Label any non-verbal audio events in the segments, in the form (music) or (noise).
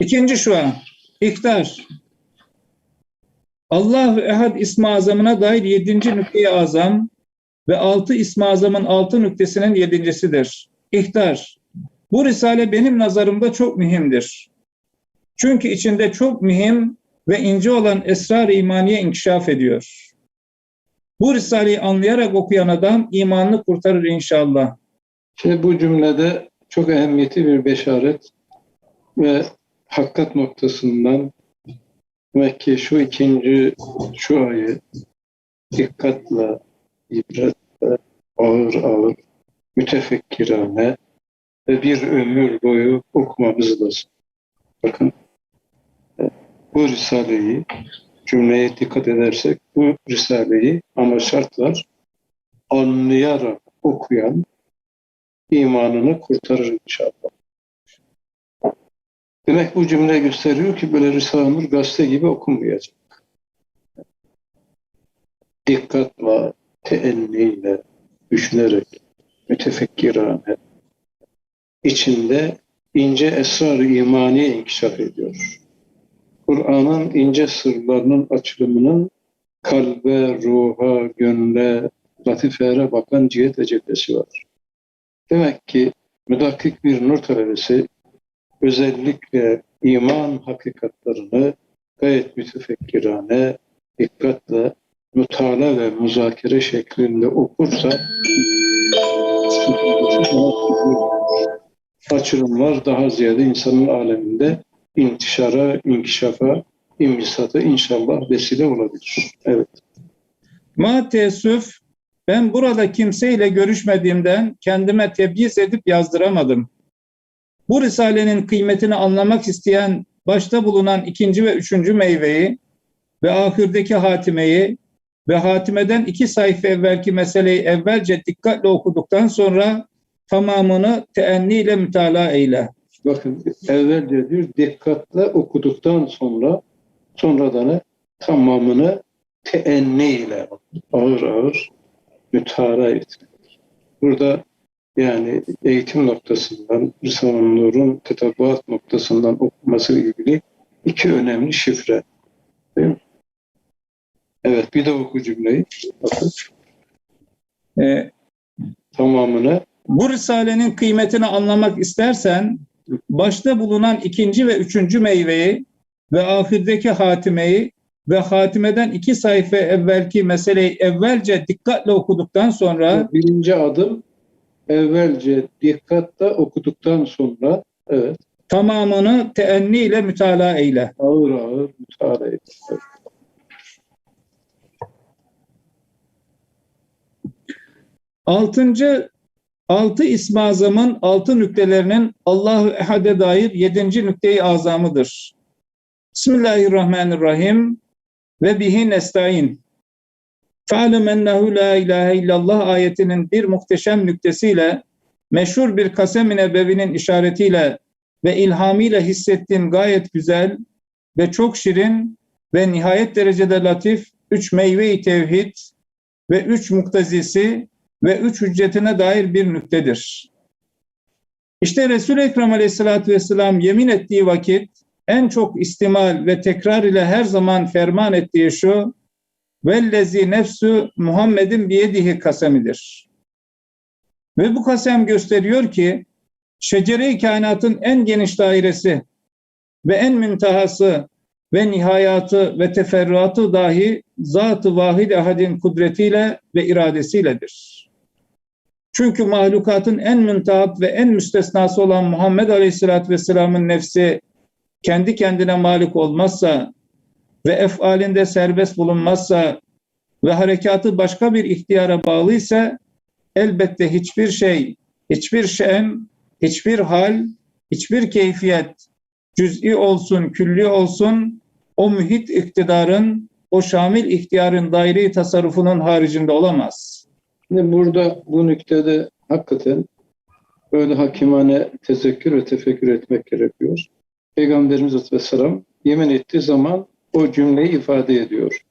İkinci şua. İhtar. Allahu Ehad ismi azamına dair yedinci nükte-i azam ve altı ismi azamın altı nüktesinin yedincisidir. İhtar. Bu risale benim nazarımda çok mühimdir. Çünkü içinde çok mühim ve ince olan esrar-ı imaniye inkişaf ediyor. Bu risaleyi anlayarak okuyan adam imanını kurtarır inşallah. Şimdi bu cümlede çok ehemmiyetli bir beşaret ve hakikat noktasından demek ki şu ikinci şu ayı dikkatle, ibretle, ağır ağır, mütefekkirane ve bir ömür boyu okumamız lazım. Bakın e, bu Risale'yi cümleye dikkat edersek bu Risale'yi ama şartlar anlayarak okuyan imanını kurtarır inşallah. Demek bu cümle gösteriyor ki böyle Risale-i Nur gazete gibi okunmayacak. Dikkatle, teenniyle, düşünerek, mütefekkirane, içinde ince esrar-ı imaniye inkişaf ediyor. Kur'an'ın ince sırlarının açılımının kalbe, ruha, gönle, latifelere bakan cihet ve cephesi var. Demek ki müdakkik bir nur talebesi özellikle iman hakikatlarını gayet mütefekkirane, dikkatle, mutala ve muzakere şeklinde okursa açılımlar daha ziyade insanın aleminde intişara, inkişafa, imbisata inşallah vesile olabilir. Evet. Ma teessüf ben burada kimseyle görüşmediğimden kendime tebyiz edip yazdıramadım. Bu risalenin kıymetini anlamak isteyen başta bulunan ikinci ve üçüncü meyveyi ve ahirdeki hatimeyi ve hatimeden iki sayfa evvelki meseleyi evvelce dikkatle okuduktan sonra tamamını teenniyle mütalaa eyle. Bakın evvelce diyor dikkatle okuduktan sonra sonradan tamamını teenni ile ağır ağır mütara etmek. Burada yani eğitim noktasından, Risale-i Nur'un tetabbuat noktasından okunması ile ilgili iki önemli şifre. Değil mi? Evet, bir de oku cümleyi. Bakın, Ee, tamamını Bu risalenin kıymetini anlamak istersen başta bulunan ikinci ve üçüncü meyveyi ve ahirdeki hatimeyi ve hatimeden iki sayfa evvelki meseleyi evvelce dikkatle okuduktan sonra birinci adım evvelce dikkatle okuduktan sonra evet tamamını teenni ile mütalaa eyle. ağır ağır müteala et. Evet. Altıncı, altı ismi azamın altı nüktelerinin Allahu Ehad'e dair yedinci nükte-i azamıdır. Bismillahirrahmanirrahim ve bihi nestaîn. Fe'alem ennehu la ilahe illallah ayetinin bir muhteşem nüktesiyle meşhur bir kasem-i nebevinin işaretiyle ve ilhamıyla hissettiğim gayet güzel ve çok şirin ve nihayet derecede latif üç meyve-i tevhid ve üç muktezisi ve üç hüccetine dair bir nüktedir. İşte Resul-i Ekrem aleyhissalatü vesselam yemin ettiği vakit en çok istimal ve tekrar ile her zaman ferman ettiği şu vellezi nefsü Muhammed'in biyedihi kasemidir. Ve bu kasem gösteriyor ki şecere-i kainatın en geniş dairesi ve en müntehası ve nihayatı ve teferruatı dahi zat-ı vahid ahadin kudretiyle ve iradesiyledir. Çünkü mahlukatın en müntehap ve en müstesnası olan Muhammed Aleyhisselatü Vesselam'ın nefsi kendi kendine malik olmazsa ve efalinde serbest bulunmazsa ve harekatı başka bir ihtiyara bağlıysa elbette hiçbir şey, hiçbir şen, hiçbir hal, hiçbir keyfiyet cüz'i olsun, külli olsun o mühit iktidarın, o şamil ihtiyarın daire tasarrufunun haricinde olamaz. Şimdi burada bu nüktede hakikaten böyle hakimane tezekkür ve tefekkür etmek gerekiyor. Peygamberimiz Aleyhisselam yemin ettiği zaman o cümleyi ifade ediyor.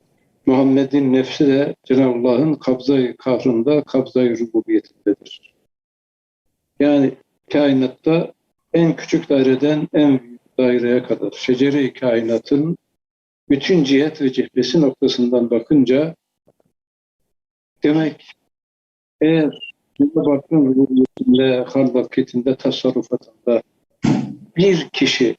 Muhammed'in nefsi de Cenab-ı Allah'ın kabzayı kahrında, kabzayı rububiyetindedir. Yani kainatta en küçük daireden en büyük daireye kadar, şecere-i kainatın bütün cihet ve cephesi noktasından bakınca demek eğer Cenab-ı Hakk'ın rububiyetinde, halvaketinde, tasarrufatında bir kişi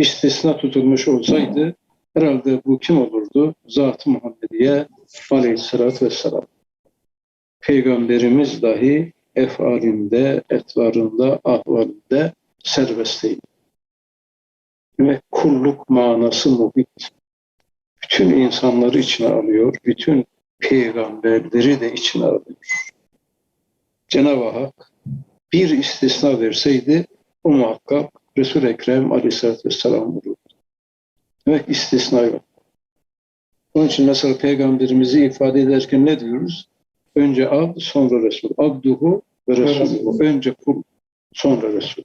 istisna tutulmuş olsaydı herhalde bu kim olurdu? Zat-ı Muhammediye aleyhissalatü vesselam. Peygamberimiz dahi efalinde, etvarında, ahvalinde serbestteydi. Ve kulluk manası muhit. Bütün insanları içine alıyor, bütün peygamberleri de içine alıyor. Cenab-ı Hak bir istisna verseydi o muhakkak Resul-i Ekrem aleyhissalatü vesselam olurdu. Demek istisna yok. Onun için mesela peygamberimizi ifade ederken ne diyoruz? Önce ab, sonra Resul. Abduhu ve Resulü. Önce kul, sonra Resul.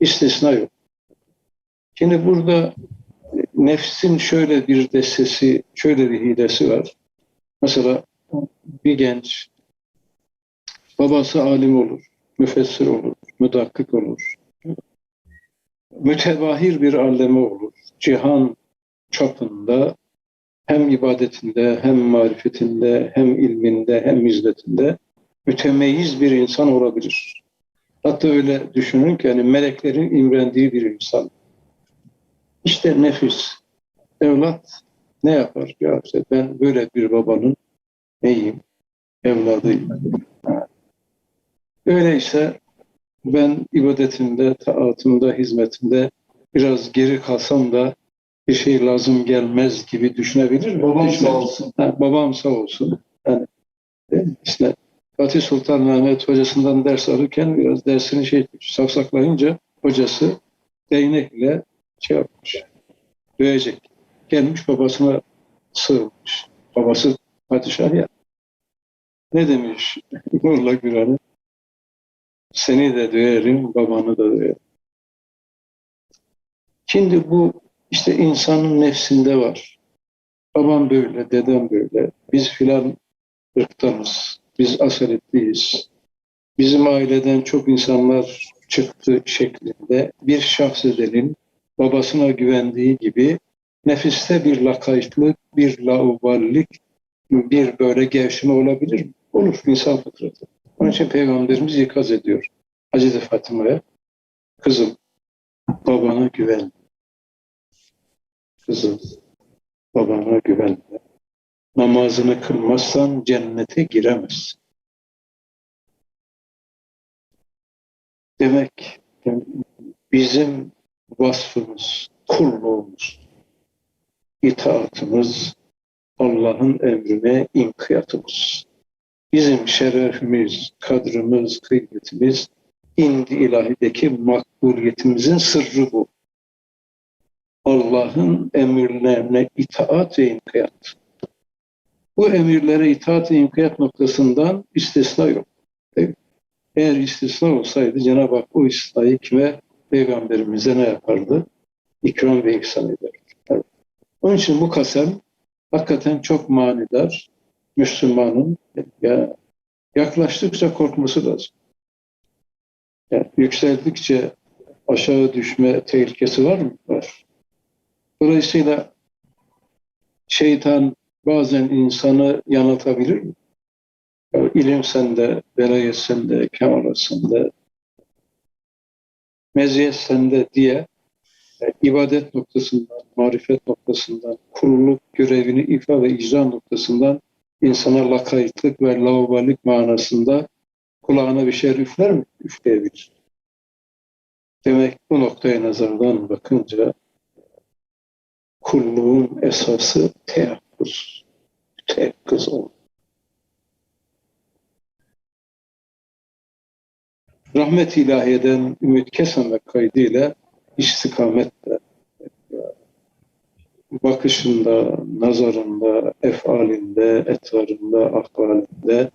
İstisna yok. Şimdi burada nefsin şöyle bir destesi, şöyle bir hilesi var. Mesela bir genç babası alim olur, müfessir olur, müdakkik olur. Mütevahir bir alleme olur. Cihan çapında hem ibadetinde, hem marifetinde, hem ilminde, hem hizmetinde mütemeyyiz bir insan olabilir. Hatta öyle düşünün ki yani meleklerin imrendiği bir insan. İşte nefis, evlat ne yapar? Ya işte ben böyle bir babanın neyim? Evladıyım. Öyleyse ben ibadetimde, taatımda, hizmetimde biraz geri kalsam da bir şey lazım gelmez gibi düşünebilir mi? Babam Düşünebilir. sağ olsun. Ha, babam sağ olsun. Yani işte Fatih Sultan Mehmet hocasından ders alırken biraz dersini şey saksaklayınca hocası değnekle şey yapmış. Dövecek. Gelmiş babasına sığınmış. Babası padişah ya. Ne demiş (laughs) Nurla Güran'ı? Seni de döverim, babanı da döverim. Şimdi bu işte insanın nefsinde var. Babam böyle, dedem böyle. Biz filan ırktanız. Biz asaletliyiz. Bizim aileden çok insanlar çıktı şeklinde bir şahsedenin babasına güvendiği gibi nefiste bir lakaytlık, bir lauballik, bir böyle gevşeme olabilir mi? Olur insan fıtratı. Onun için Peygamberimiz ikaz ediyor. Hazreti Fatıma'ya kızım babana güven. Kızım babana güvenme. Namazını kılmazsan cennete giremezsin. Demek bizim vasfımız, kulluğumuz, itaatımız, Allah'ın emrine inkiyatımız. Bizim şerefimiz, kadrimiz, kıymetimiz indi ilahideki makbuliyetimizin sırrı bu. Allah'ın emirlerine itaat ve inkiyat. Bu emirlere itaat ve inkiyat noktasından istisna yok. Eğer istisna olsaydı Cenab-ı Hak o istisnayı kime? Peygamberimize ne yapardı? İkram ve ihsan ederdi. Evet. Onun için bu kasem hakikaten çok manidar. Müslümanın ya yaklaştıkça korkması lazım. Yani yükseldikçe aşağı düşme tehlikesi var mı? Var. Dolayısıyla şeytan bazen insanı yanıltabilir mi? Yani ilim sende, velayet sende, kemalat sende, meziyet sende diye e, ibadet noktasından, marifet noktasından, kulluk görevini ifa ve icra noktasından insana lakaytlık ve lavabolik manasında kulağına bir şey üfler mi? Üfleyebilir. Demek bu noktaya nazardan bakınca kulluğun esası teyakkuz. Teyakkuz olmak. Rahmet ilahiyeden ümit kesmemek kaydıyla istikametle bakışında, nazarında, efalinde, etvarında, ahvalinde,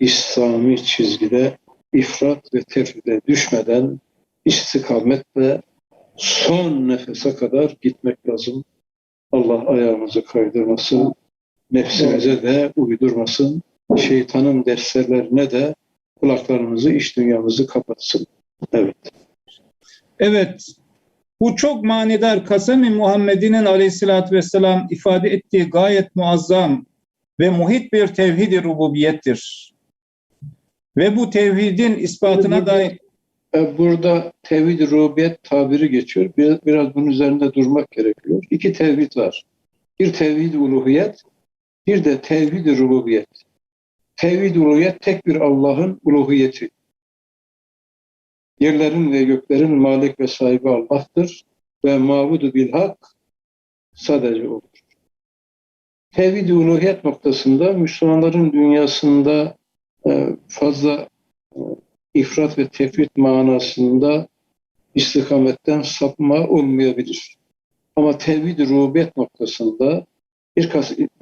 İslami çizgide ifrat ve tefride düşmeden istikametle son nefese kadar gitmek lazım. Allah ayağımızı kaydırmasın, nefsimize de uydurmasın, şeytanın derslerine de kulaklarımızı, iç dünyamızı kapatsın. Evet. Evet, bu çok manidar Kasem-i Muhammed'inin aleyhissalatü vesselam ifade ettiği gayet muazzam ve muhit bir tevhid-i rububiyettir. Ve bu tevhidin ispatına Burada- dair E, Burada tevhid-i rububiyet tabiri geçiyor. Biraz, biraz bunun üzerinde durmak gerekiyor. İki tevhid var. Bir tevhid-i uluhiyet, bir de tevhid-i rububiyet. Tevhid-i uluhiyet tek bir Allah'ın uluhiyeti. Yerlerin ve göklerin malik ve sahibi Allah'tır ve mabudu bil hak sadece odur. Tevhid-i uluhiyet noktasında Müslümanların dünyasında e, fazla e, ifrat ve tefrit manasında istikametten sapma olmayabilir. Ama tevhid-i rububiyet noktasında bir,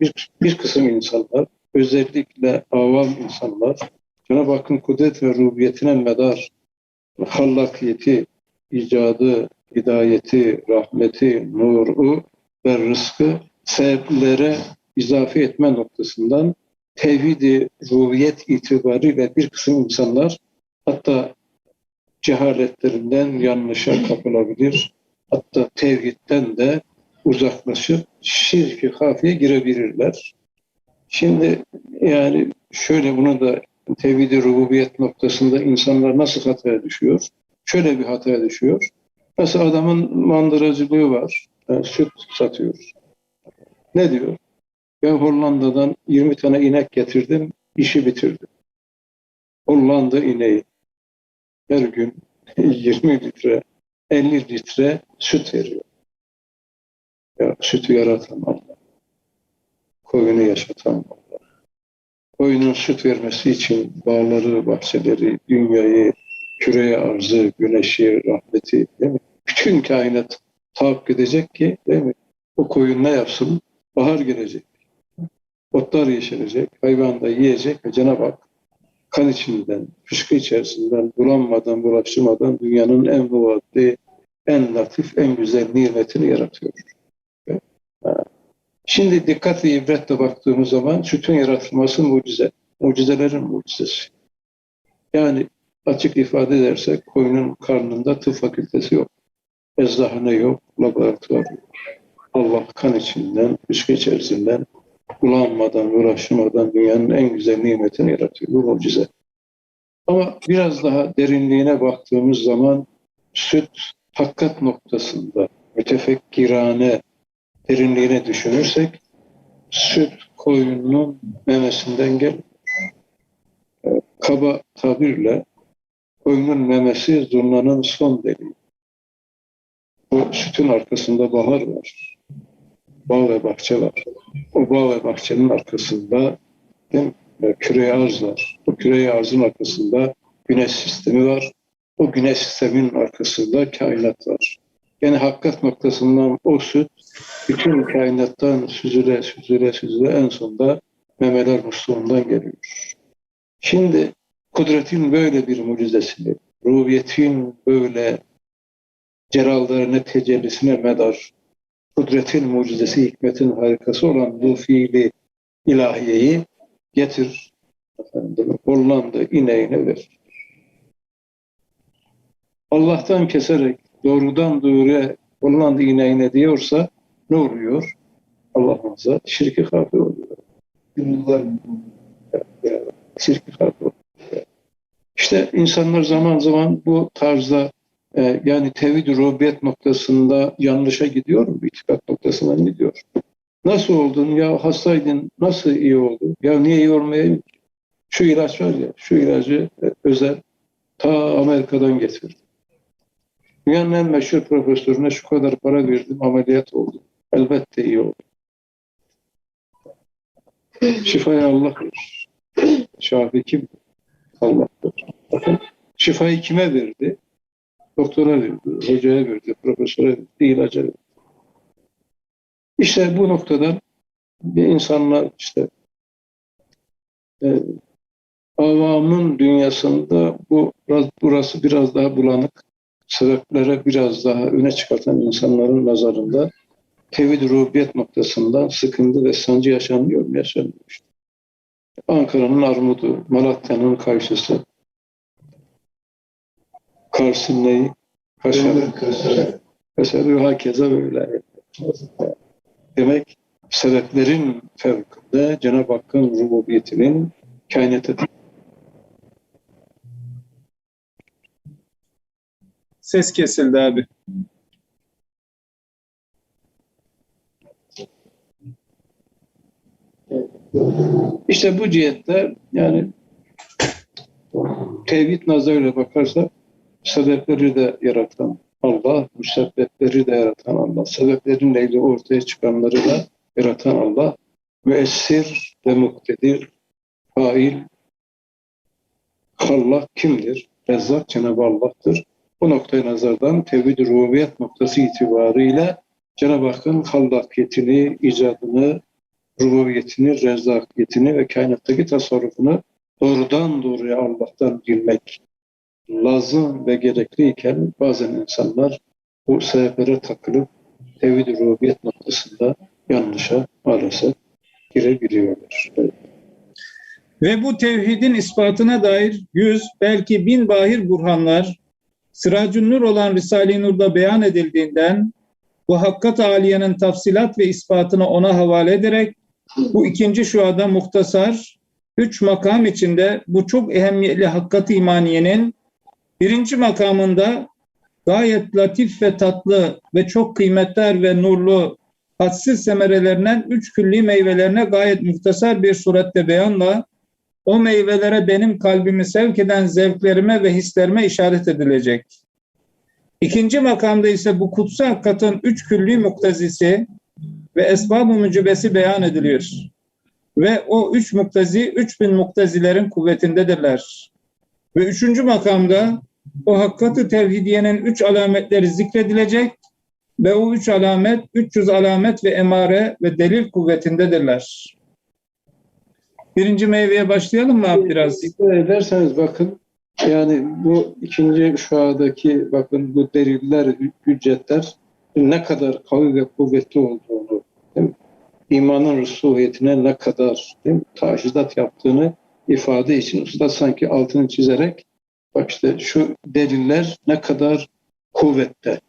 bir, bir kısım insanlar, özellikle avam insanlar, Cenab-ı Hakk'ın kudret ve rububiyetine medar hallakiyeti, icadı, hidayeti, rahmeti, nuru ve rızkı sebeplere izafe etme noktasından tevhid-i rububiyet itibariyle bir kısım insanlar hatta cehaletlerinden yanlışa kapılabilir. Hatta tevhidden de uzaklaşıp şirk-i hafiye girebilirler. Şimdi yani şöyle bunu da tevhid-i rububiyet noktasında insanlar nasıl hataya düşüyor? Şöyle bir hataya düşüyor. Mesela adamın mandıracılığı var. Yani süt satıyor. Ne diyor? Ben Hollanda'dan 20 tane inek getirdim, işi bitirdim. Hollanda ineği her gün (laughs) 20 litre, 50 litre süt veriyor. Ya, sütü yaratan Allah. Koyunu yaşatan Allah. Koyunun süt vermesi için bağları, bahçeleri, dünyayı, küreye arzı, güneşi, rahmeti, değil mi? Bütün kainat tahakkuk edecek ki, değil mi? O koyun ne yapsın? Bahar gelecek. Otlar yeşerecek, hayvan da yiyecek ve Cenab-ı Hak kan içinden, fışkı içerisinden, bulanmadan, bulaşmadan dünyanın en muvaddi, en latif, en güzel nimetini yaratıyor. Şimdi dikkat ve ibretle baktığımız zaman sütün yaratılması mucize. Mucizelerin mucizesi. Yani açık ifade edersek koyunun karnında tıp fakültesi yok. Eczahane yok, laboratuvar yok. Allah kan içinden, fışkı içerisinden, bulanmadan, uğraşmadan dünyanın en güzel nimetini yaratıyor. Bu mucize. Ama biraz daha derinliğine baktığımız zaman süt hakikat noktasında mütefekkirane derinliğine düşünürsek süt koyunun memesinden gel. Kaba tabirle koyunun memesi zurnanın son deliği. O sütün arkasında bahar var. Bağ ve bahçe var. O bağ ve bahçenin arkasında değil mi? E, arz var. O küre arzın arkasında güneş sistemi var. O güneş sistemin arkasında kainat var. Yani hakikat noktasından o süt bütün kainattan süzüle süzüle süzüle en sonunda memeler musluğundan geliyor. Şimdi kudretin böyle bir mucizesini, ruhiyetin böyle celallarına, tecellisine medar, kudretin mucizesi, hikmetin harikası olan bu fiili ilahiyeyi getir efendim, Hollanda ineğine ver. Allah'tan keserek doğrudan doğruya Hollanda ineğine diyorsa ne oluyor? Allah'ımıza şirki kafi oluyor. Şirki kafi oluyor. İşte insanlar zaman zaman bu tarzda e, yani tevhid-i rububiyet noktasında yanlışa gidiyor mu? İtikat noktasına gidiyor. Nasıl oldun? Ya hastaydın. Nasıl iyi oldun? Ya niye iyi olmayayım? Şu ilaç var ya, şu ilacı e, özel ta Amerika'dan getirdim. Dünyanın en meşhur profesörüne şu kadar para verdim, ameliyat oldu. Elbette iyi oldu. Şifayı Allah verir. Şafi kim? Allah'tır. Bakın şifayı kime verdi? Doktora verdi, hocaya verdi, profesöre verdi, ilaca verdi. İşte bu noktadan bir insanlar işte e, avamın dünyasında bu burası biraz daha bulanık sebeplere biraz daha öne çıkartan insanların nazarında tevhid rububiyet noktasından sıkıntı ve sancı yaşanıyor mu? Yaşanmıyor işte. Ankara'nın armudu, Malatya'nın karşısı, Kars'ın neyi? Kaşarı. Kaşarı hakeza böyle. Demek sebeplerin fevkinde Cenab-ı Hakk'ın rububiyetinin kainata Ses kesildi abi. İşte bu cihette yani tevhid nazarıyla bakarsak sebepleri de yaratan Allah, müsebbepleri de yaratan Allah, sebeplerin neyle ortaya çıkanları da yaratan Allah, müessir ve muktedir, fail, Allah kimdir? Rezzak Cenab-ı Allah'tır. Bu noktaya nazardan tevhid-i rububiyet noktası itibariyle Cenab-ı Hakk'ın hallakiyetini, icadını, rububiyetini, rezzakiyetini ve kainattaki tasarrufunu doğrudan doğruya Allah'tan bilmek lazım ve gerekliyken bazen insanlar bu sebeplere takılıp tevhid-i rububiyet noktasında yanlışa maalesef girebiliyorlar. Ve bu tevhidin ispatına dair yüz, belki bin bahir burhanlar, Sıracun Nur olan Risale-i Nur'da beyan edildiğinden, bu hakkat aliyenin tafsilat ve ispatını ona havale ederek, bu ikinci şuada muhtasar, üç makam içinde bu çok ehemmiyetli hakkat imaniyenin birinci makamında gayet latif ve tatlı ve çok kıymetler ve nurlu hadsiz semerelerinden üç külli meyvelerine gayet muhtasar bir surette beyanla o meyvelere benim kalbimi sevk eden zevklerime ve hislerime işaret edilecek. İkinci makamda ise bu kutsu hakikatin üç külli muktezisi ve esbab-ı mücibesi beyan ediliyor. Ve o üç muktazi, üç bin muktazilerin kuvvetindedirler. Ve üçüncü makamda o hakkatı tevhidiyenin üç alametleri zikredilecek ve o üç alamet, 300 alamet ve emare ve delil kuvvetindedirler. Birinci meyveye başlayalım mı biraz? Dikkat ederseniz bakın yani bu ikinci şuadaki bakın bu deliller, hüccetler ne kadar kavi ve kuvvetli mi? İmanın rusuhiyetine ne kadar mi? yaptığını ifade için usta sanki altını çizerek bak işte şu deliller ne kadar kuvvette.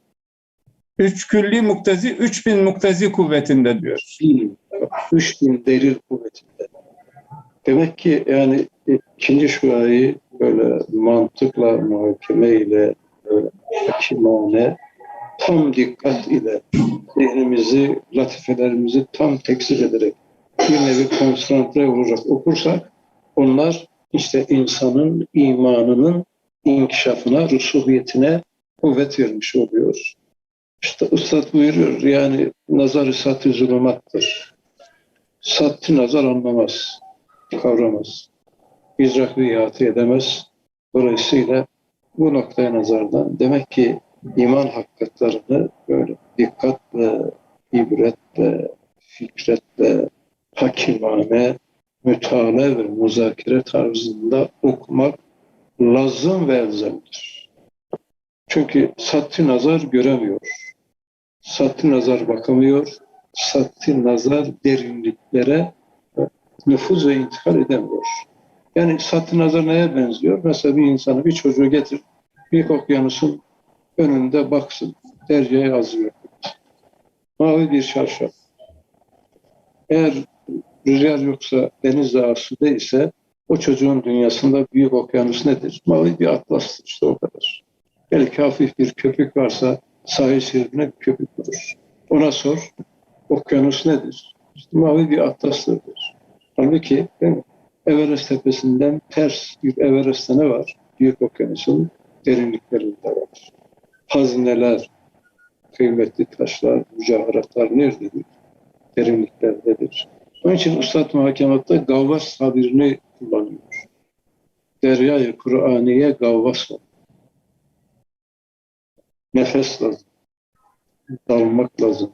Üç külli muktazi, üç bin muktazi kuvvetinde diyor. Bin, üç bin delil kuvvetinde. Demek ki yani ikinci şuayı böyle mantıkla, muhakemeyle, böyle hakimane, tam dikkat ile zihnimizi, latifelerimizi tam teksir ederek bir nevi konsantre olarak okursak onlar işte insanın imanının inkişafına, rusuhiyetine kuvvet vermiş oluyor. İşte Üstad buyuruyor yani nazar-ı sat-ı zulümattır. Sat-ı nazar anlamaz, kavramaz. İdrak ve edemez. Dolayısıyla bu noktaya nazardan demek ki iman hakikatlerini böyle dikkatle, ibretle, fikretle, hakimane, mütale ve muzakere tarzında okumak lazım ve elzemdir. Çünkü satti nazar göremiyor. Satti nazar bakamıyor. Satti nazar derinliklere nüfuz ve intikal edemiyor. Yani satti nazar neye benziyor? Mesela bir insanı, bir çocuğu getir, bir okyanusun önünde baksın, deryaya yazıyor. Mavi bir çarşaf. Eğer rüzgar yoksa, deniz de ise o çocuğun dünyasında büyük okyanus nedir? Mavi bir atlastır işte o kadar. Belki hafif bir köpük varsa sahil şeridine bir köpük vurur. Ona sor, okyanus nedir? İşte mavi bir atlastır. Halbuki değil? Everest tepesinden ters bir Everest'te ne var? Büyük okyanusun derinliklerinde var. Hazineler, kıymetli taşlar, mücevheratlar nerededir? Derinliklerdedir. Onun için Üstad Muhakemat'ta gavvas tabirini kullanıyor. Deryayı Kur'aniye gavvas ol. Nefes lazım. Dalmak lazım.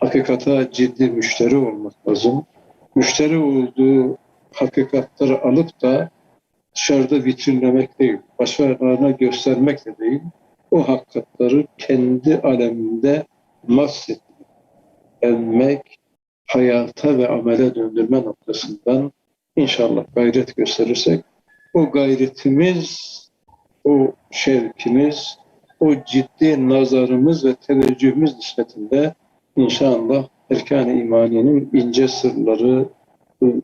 Hakikata ciddi müşteri olmak lazım. Müşteri olduğu hakikatleri alıp da dışarıda vitrinlemek değil, başkalarına göstermek de değil, o hakikatleri kendi aleminde mahsetmek, emmek, hayata ve amele döndürme noktasından inşallah gayret gösterirsek o gayretimiz, o şevkimiz, o ciddi nazarımız ve teveccühümüz nispetinde inşallah erkan-ı imaniyenin ince sırları,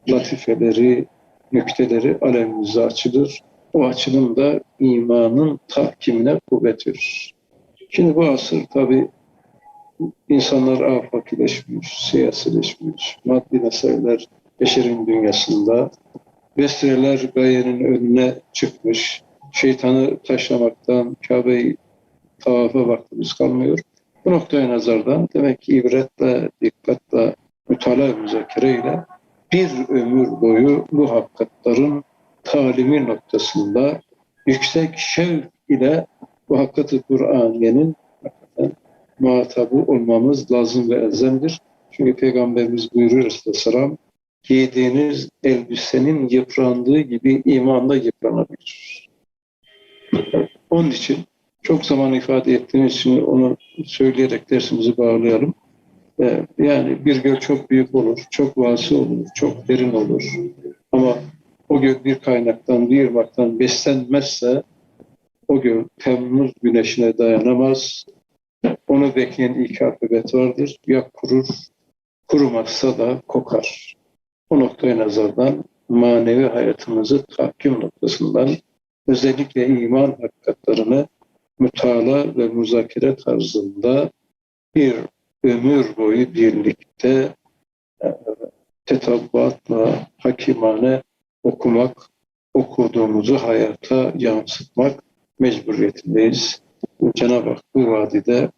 latifeleri, nükteleri alemimize açılır. O açılım da imanın tahkimine kuvvet verir. Şimdi bu asır tabi insanlar afakileşmiş, siyasileşmiş, maddi meseleler beşerin dünyasında, vesileler gayenin önüne çıkmış, şeytanı taşlamaktan, Kabe'yi tavafa vaktimiz kalmıyor. Bu noktaya nazardan demek ki ibretle, dikkatle, mütalaa müzakereyle bir ömür boyu bu hakikatların talimi noktasında yüksek şevk ile bu hakikati hakikaten muhatabı olmamız lazım ve elzemdir. Çünkü Peygamberimiz buyuruyor Aleyhisselam giydiğiniz elbisenin yıprandığı gibi imanda yıpranabilir. Onun için çok zaman ifade ettiğiniz için onu söyleyerek dersimizi bağlayalım. Ee, Yani bir göl çok büyük olur, çok vasi olur, çok derin olur. Ama o göl bir kaynaktan, bir ırmaktan beslenmezse o göl Temmuz güneşine dayanamaz. Onu bekleyen ilk akıbet vardır. Ya kurur, kurumazsa da kokar. O noktaya nazardan manevi hayatımızı tahkim noktasından özellikle iman hakikatlarını mütala ve müzakere tarzında bir ömür boyu birlikte e, tetabbuatla hakimane okumak, okuduğumuzu hayata yansıtmak mecburiyetindeyiz. Cenab-ı Hak bu vadide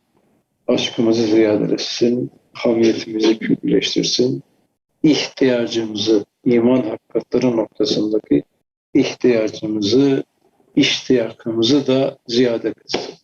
aşkımızı ziyadeleşsin, hamiyetimizi külleştirsin, ihtiyacımızı, iman hakikatleri noktasındaki ihtiyacımızı, iştiyakımızı da ziyade kılsın.